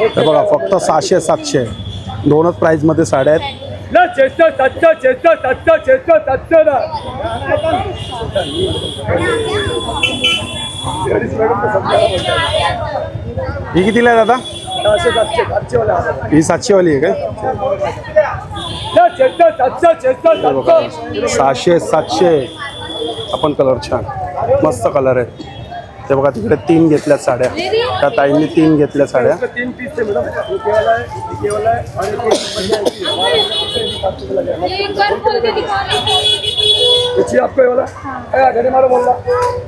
हे बघा फक्त सहाशे सातशे. दोनच प्राईजमध्ये साड्या आहेत. ही कितीला आहे दादा? ही सातशेवाली आहे काय? बघा सहाशे सातशे. आपण कलर छान. मस्त कलर आहे. ते बघा तिकडे तीन घेतल्या साड्या. त्या ताईंनी तीन घेतल्या साड्या.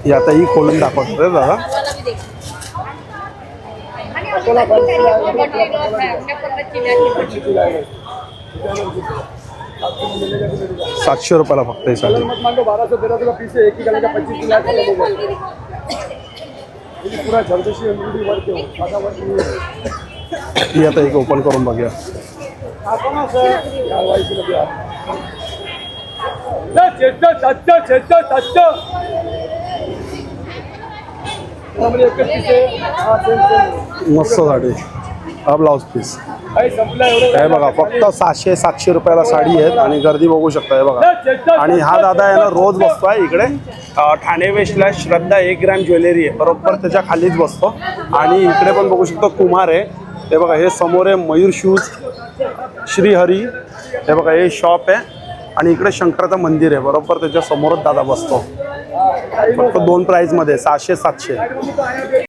ही आता ही खोलून दाखवतो रे दादा. सातशे रुपयाला फक्त ही साडी. का पीस है. आता एक ओपन करून बघूया. मस्त साडी हा ब्लाऊज पीस हे बघा फक्त सहाशे सातशे रुपयाला साडी आहेत आणि गर्दी बघू शकता हे बघा. आणि हा दादा आहे ना रोज बसतो आहे इकडे. ठाणे वेस्टला श्रद्धा एक ग्रॅम ज्वेलरी आहे. बरोबर त्याच्या खालीच बसतो. आणि इकडे पण बघू शकतो कुमार आहे. हे बघा हे समोर आहे मयूर शूज श्रीहरी. हे बघा हे शॉप आहे. आणि इकडे शंकराचं मंदिर आहे. बरोबर त्याच्या समोरच दादा बसतो. फक्त दोन प्राईजमध्ये सहाशे सातशे.